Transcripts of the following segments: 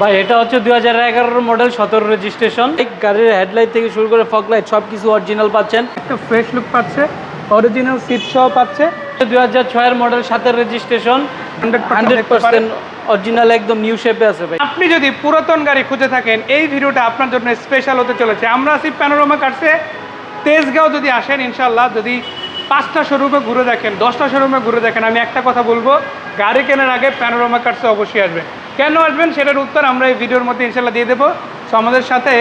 ভাই এটা হচ্ছে দুই হাজার এগারোর মডেল সতেরো রেজিস্ট্রেশন গাড়ির হেডলাইট থেকে শুরু করে ফগ লাইট সব কিছু অরিজিনাল পাচ্ছেন। একটা ফ্রেশ লুক পাচ্ছে অরিজিনাল সিট সহ পাচ্ছে। দুই হাজার ছয়ের মডেল সাতের registration hundred hundred percent original একদম নিউ শেপে আছে ভাই। আপনি যদি পুরাতন গাড়ি খুঁজে থাকেন এই ভিডিওটা আপনার জন্য স্পেশাল হতে চলেছে। আমরা আছি প্যানোরামা কাটছে তেজগাঁও যদি আসেন ইনশাল্লাহ যদি পাঁচটা শোরুমে ঘুরে দেখেন দশটা শোরুমে ঘুরে দেখেন আমি একটা কথা বলব গাড়ি কেনার আগে প্যানোরামা কাটছে অবশ্যই আসবেন। কেন আসবেন? সেটার উত্তর আমরা এই ভিডিওর মধ্যে ইনশাল্লাহ দিয়ে দেবো। সো আমাদের সাথে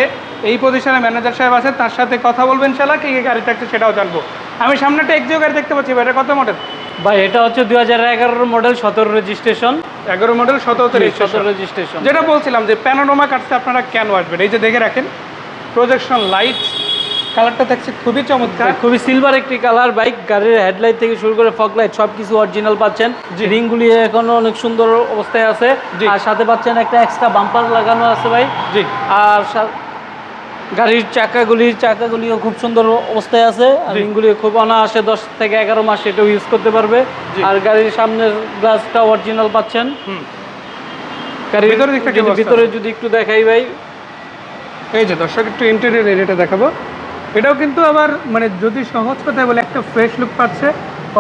এই পজিশনে ম্যানেজার সাহেব আছে তার সাথে কথা বলবেন ইনশাল্লাহ কি কি গাড়ি থাকছে সেটাও জানব। আমি সামনে একটা এক্সিও গাড়ি দেখতে পাচ্ছি ভাই, এটা কত মডেল ভাই এটা হচ্ছে দুই হাজার এগারোর মডেল সতেরো রেজিস্ট্রেশন এগারো মডেল সতেরো সতেরো রেজিস্ট্রেশন যেটা বলছিলাম যে প্যানোরামা কাটতে আপনারা কেন আসবেন? এই যে দেখে রাখেন প্রজেকশন লাইট কালারটা দেখছি খুবই চমৎকার। খুবই সিলভার একটি কালার বাইক গাড়ির হেডলাইট থেকে শুরু করে ফগ লাইট সব কিছু অরিজিনাল পাচ্ছেন রিংগুলি এখনও অনেক সুন্দর অবস্থায় আছে। আর সাথে পাচ্ছেন একটা এক্সট্রা বাম্পার লাগানো আছে ভাই। জি। আর গাড়ির চাকাগুলি চাকাগুলিও খুব সুন্দর অবস্থায় আছে। আর জি। রিংগুলি খুব অনায়াসে দশ থেকে এগারো মাস এটাও ইউজ করতে পারবে। আর গাড়ির সামনের গ্লাসটা অরিজিনাল পাচ্ছেন। গাড়ির ভিতরে যদি একটু দেখাই ভাই। এই যে দর্শক একটু ইন্টেরিয়র এরিয়াটা দেখাবো। এটাও কিন্তু আবার মানে যদি সহজ কথায় বলে একটা ফ্রেশ লুক পাচ্ছে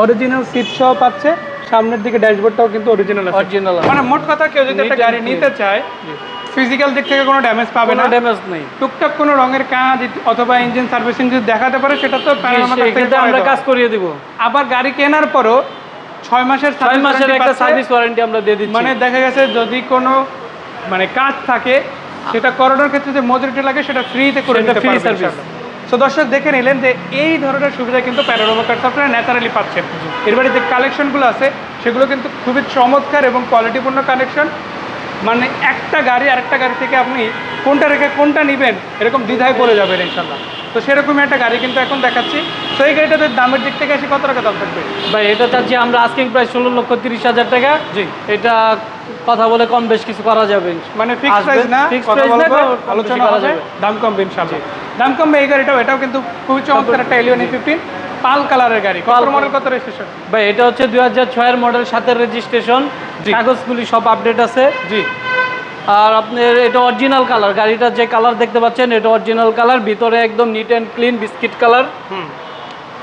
অরিজিনাল সিট সহ পাচ্ছে সামনের দিকে ড্যাশবোর্ডটাও কিন্তু অরিজিনাল অরিজিনাল মানে মোট কথা কেউ যদি একটা গাড়ি নিতে চায় ফিজিক্যাল দিক থেকে কোনো ড্যামেজ পাবে না। ড্যামেজ নেই। টুকটাক কোনো রঙের কাজ অথবা ইঞ্জিন সার্ভিসিং যদি দেখাতে পারে সেটা তো আমরা কাজ করিয়ে দিব। আবার গাড়ি কেনার পরও ছয় মাসের ছয় মাসের একটা সার্ভিস ওয়ারেন্টি আমরা দিয়ে দিচ্ছি। মানে দেখা গেছে যদি কোনো মানে কাজ থাকে সেটা করানোর ক্ষেত্রে যে মজুরিটা লাগে সেটা ফ্রিতে করে পারবেন service। সো দর্শক দেখে নিলেন যে এই ধরনের সুবিধা কিন্তু প্যানোরামা কার্ডস আপনারা ন্যাচারালি পাচ্ছেন। এর বাড়ি যে কালেকশনগুলো আছে সেগুলো কিন্তু খুবই চমৎকার এবং কোয়ালিটিপূর্ণ কালেকশন মানে একটা গাড়ি আরেকটা গাড়ি থেকে আপনি কোনটা রেখে কোনটা নেবেন এরকম দ্বিধায় পড়ে যাবেন ইনশাল্লাহ তো সেরকমই একটা গাড়ি কিন্তু এখন দেখাচ্ছি। তো এই গাড়িটাদের দামের দিক থেকে এসে কত টাকা দাম থাকবে? ভাই এটা চাচ্ছি আমরা আস্কিং প্রাইস ষোলো লক্ষ তিরিশ হাজার টাকা। জি। এটা কথা বলে কম বেশ কিছু করা যাবে। মানে ফিক্স প্রাইস না? আলোচনা করা যাবে। দাম কমবে ইনশাআল্লাহ। দাম কমবে এই গাড়িটাও এটাও কিন্তু খুবই চমৎকার একটা এলিয়ন ফিফটিন পাল কালারের গাড়ি। কত মডেল কত রেজিস্ট্রেশন ভাই এটা হচ্ছে দুই হাজার ছয়ের মডেল সাতের রেজিস্ট্রেশন কাগজগুলি সব আপডেট আছে। জি। আর আপনার এটা অরিজিনাল কালার গাড়িটার যে কালার দেখতে পাচ্ছেন এটা অরিজিনাল কালার ভিতরে একদম neat and clean biscuit colour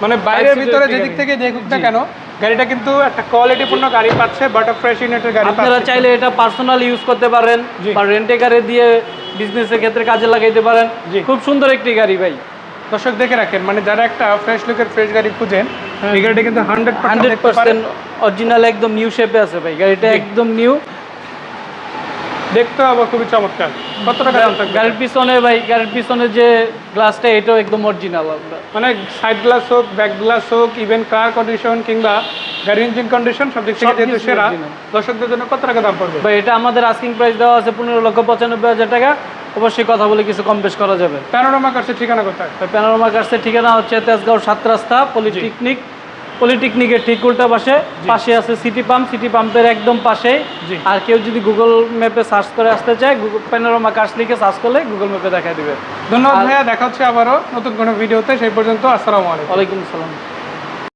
মানে বাইরের ভিতরে যেদিক থেকে দেখুক না কেন গাড়িটা কিন্তু একটা কোয়ালিটিপূর্ণ গাড়ি পাচ্ছে বাটার ফ্রেশ ইউনিটের গাড়ি আপনারা চাইলে এটা পার্সোনাল ইউজ করতে পারেন। বা রেন্টে গাড়ি দিয়ে বিজনেসের ক্ষেত্রে কাজে লাগাইতে পারেন। খুব সুন্দর একটি গাড়ি ভাই। দর্শক দেখে রাখেন মানে যারা একটা ফ্রেশ লুকের ফ্রেশ গাড়ি খুঁজেন এই গাড়িটা কিন্তু হান্ড্রেড হান্ড্রেড পার্সেন্ট অরিজিনাল একদম নিউ শেপে আছে ভাই। গাড়িটা একদম নিউ দেখতে হবে খুবই চমৎকার। কত টাকা গাড়ির পিছনে ভাই গাড়ির পিছনে যে গ্লাসটা এটাও একদম অরিজিনাল মানে সাইড গ্লাস হোক ব্যাক গ্লাস হোক ইভেন কার কন্ডিশন কিংবা গাড়ির ইঞ্জিন কন্ডিশন সব দিক থেকে যেহেতু কিছু সেরা দর্শকদের জন্য কত টাকা দাম পড়বে? ভাই এটা আমাদের আস্কিং প্রাইস দেওয়া আছে পনেরো লক্ষ পঁচানব্বই হাজার টাকা। অবশ্যই কথা বলে কিছু কম বেশ করা যাবে। প্যানোরামা কাছে ঠিকানা কোথায়? প্যানোরামা কার্সের ঠিকানা হচ্ছে তেজগাঁও সাত রাস্তা পলিটেকনিক পলিটেকনিকের ঠিক উল্টা পাশে পাশে আছে সিটি পাম্প। সিটি পাম্পের একদম পাশেই। আর কেউ যদি গুগল ম্যাপে সার্চ করে আসতে চায় গুগল প্যানোরামা কার্স লিখে সার্চ করলে গুগল ম্যাপে দেখা দিবে। ধন্যবাদ ভাইয়া দেখা হচ্ছে আবারও নতুন কোনো ভিডিওতে। সেই পর্যন্ত আসসালামু আলাইকুম। ওয়ালাইকুম আসসালাম।